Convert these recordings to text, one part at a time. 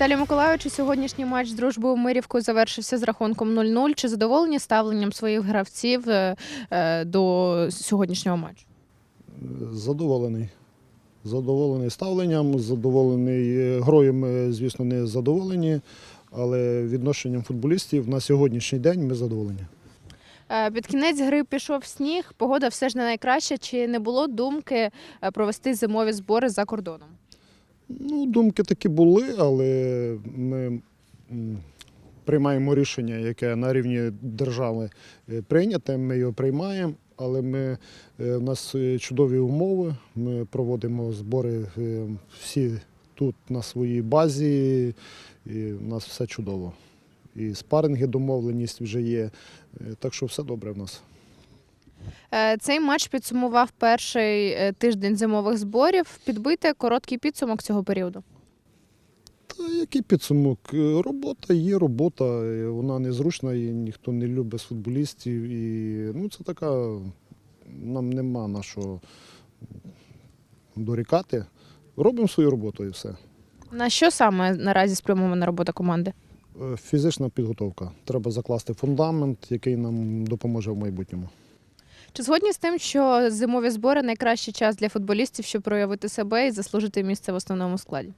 Віталій Миколайович, сьогоднішній матч з дружбою Мирівкою завершився з рахунком 0-0. Чи задоволені ставленням своїх гравців е, е, до сьогоднішнього матчу? Задоволений. Задоволений ставленням, задоволений е, грою ми, звісно, не задоволені, але відношенням футболістів на сьогоднішній день ми задоволені. Під кінець гри пішов сніг, погода все ж не найкраща. Чи не було думки провести зимові збори за кордоном? Ну, думки такі були, але ми приймаємо рішення, яке на рівні держави е, прийняте. Ми його приймаємо, але ми, е, у нас е, чудові умови. Ми проводимо збори е, всі тут на своїй базі, і у нас все чудово. І спаринги, домовленість вже є. Е, Так що все добре в нас. Е, Цей матч підсумував перший е, тиждень зимових зборів. Підбийте короткий підсумок цього періоду. Та який підсумок? Е, Робота є робота, вона незручна, і ніхто не любить футболістів. І ну, це така, нам нема на що дорікати. Робимо свою роботу і все. На що саме наразі спрямована робота команди? Фізична підготовка. Треба закласти фундамент, який нам допоможе в майбутньому. Чи згодні з тим, що зимові збори найкращий час для футболістів, щоб проявити себе і заслужити місце в основному складі?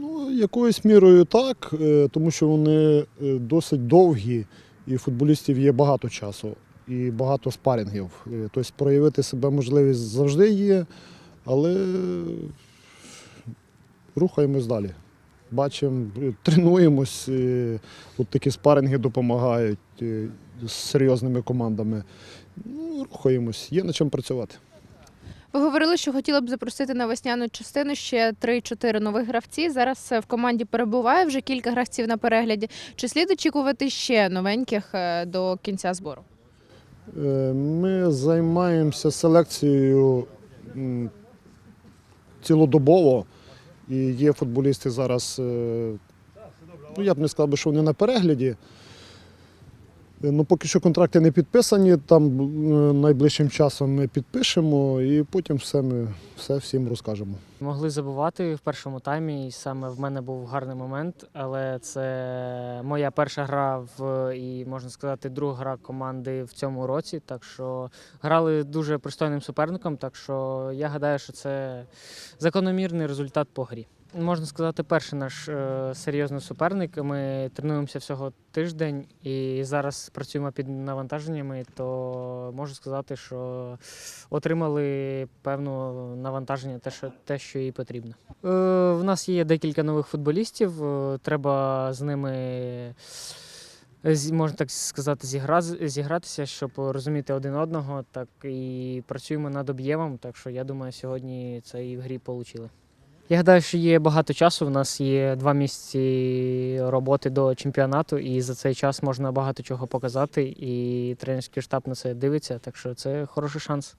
Ну, якоюсь мірою так, е, тому що вони е, досить довгі, і футболістів є багато часу і багато спарінгів. Е, Тобто проявити себе можливість завжди є, але рухаємось далі. Бачимо, тренуємось, от такі спаринги допомагають з серйозними командами. Ну, рухаємось, є над чим працювати. Ви говорили, що хотіли б запросити на весняну частину ще 3-4 нових гравці. Зараз е, в команді перебуває вже кілька гравців на перегляді. Чи слід очікувати ще новеньких е, до кінця збору? Е, Ми займаємося селекцією цілодобово. І є футболісти зараз, ну я б не сказав, що вони на перегляді. Е, Ну, поки що контракти не підписані, там е, найближчим часом ми підпишемо і потім все ми все всім розкажемо. Могли забувати в першому таймі, і саме в мене був гарний момент, але це моя перша гра в і можна сказати, друга гра команди в цьому році. Так що грали дуже пристойним суперником. Так що я гадаю, що це закономірний результат по грі. Можна сказати, перший наш е, серйозний суперник. Ми тренуємося всього тиждень і зараз працюємо під навантаженнями, то можу сказати, що отримали певну навантаження, те, що, те, що їй потрібно. Е, в нас є декілька нових футболістів, е, треба з ними. Можна так сказати, зігра, зігратися, щоб розуміти один одного. Так і працюємо над об'ємом. Так що я думаю, сьогодні це і в грі отримали. Я гадаю, що є багато часу. У нас є два місяці роботи до чемпіонату, і за цей час можна багато чого показати. І тренерський штаб на це дивиться, так що це хороший шанс.